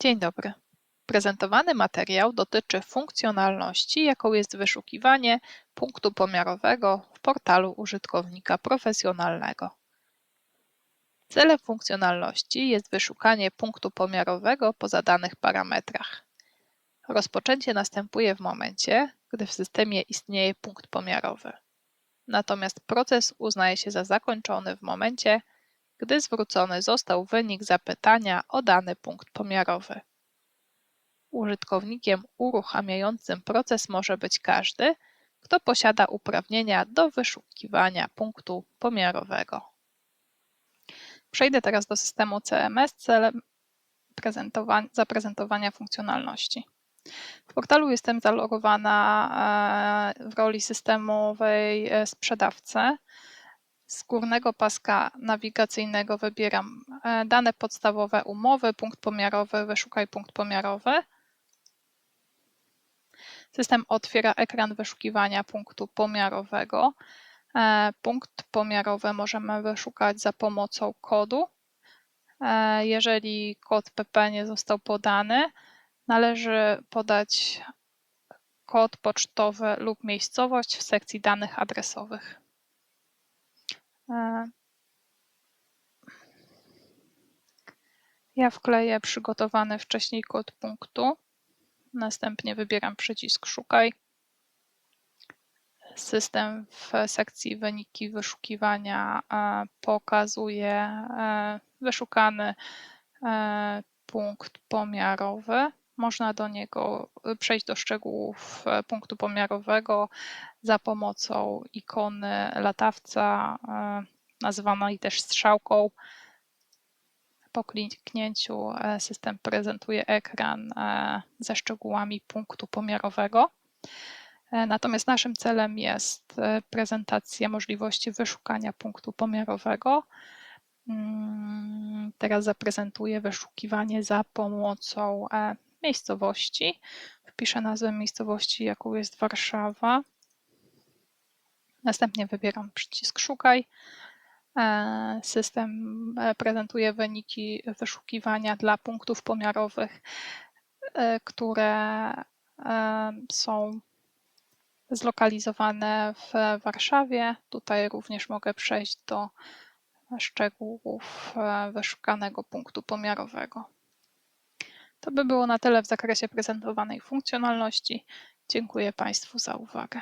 Dzień dobry. Prezentowany materiał dotyczy funkcjonalności, jaką jest wyszukiwanie punktu pomiarowego w portalu użytkownika profesjonalnego. Celem funkcjonalności jest wyszukanie punktu pomiarowego po zadanych parametrach. Rozpoczęcie następuje w momencie, gdy w systemie istnieje punkt pomiarowy. Natomiast proces uznaje się za zakończony w momencie, gdy zwrócony został wynik zapytania o dany punkt pomiarowy. Użytkownikiem uruchamiającym proces może być każdy, kto posiada uprawnienia do wyszukiwania punktu pomiarowego. Przejdę teraz do systemu CMS celem prezentowa- zaprezentowania funkcjonalności. W portalu jestem zalogowana e, w roli systemowej e, sprzedawcy. Z górnego paska nawigacyjnego wybieram e, dane podstawowe umowy, punkt pomiarowy, wyszukaj punkt pomiarowy. System otwiera ekran wyszukiwania punktu pomiarowego. E, Punkt pomiarowy możemy wyszukać za pomocą kodu. E, Jeżeli kod PP nie został podany, należy podać kod pocztowy lub miejscowość w sekcji danych adresowych. E, Ja wkleję przygotowany wcześniej kod punktu. Następnie wybieram przycisk Szukaj. System w sekcji wyniki wyszukiwania e, pokazuje e, wyszukany punkt pomiarowy. Można do niego przejść do szczegółów e, punktu pomiarowego za pomocą ikony latawca, e, nazywanej też strzałką. Po kliknięciu e, system prezentuje ekran ze szczegółami punktu pomiarowego. Natomiast naszym celem jest prezentacja możliwości wyszukania punktu pomiarowego. Mm, Teraz zaprezentuję wyszukiwanie za pomocą miejscowości. Wpiszę nazwę miejscowości, jaką jest Warszawa. Następnie wybieram przycisk Szukaj. E, System e, prezentuje wyniki wyszukiwania dla punktów pomiarowych, e, które są zlokalizowane w Warszawie. Tutaj również mogę przejść do szczegółów wyszukanego punktu pomiarowego. To by było na tyle w zakresie prezentowanej funkcjonalności. Dziękuję Państwu za uwagę.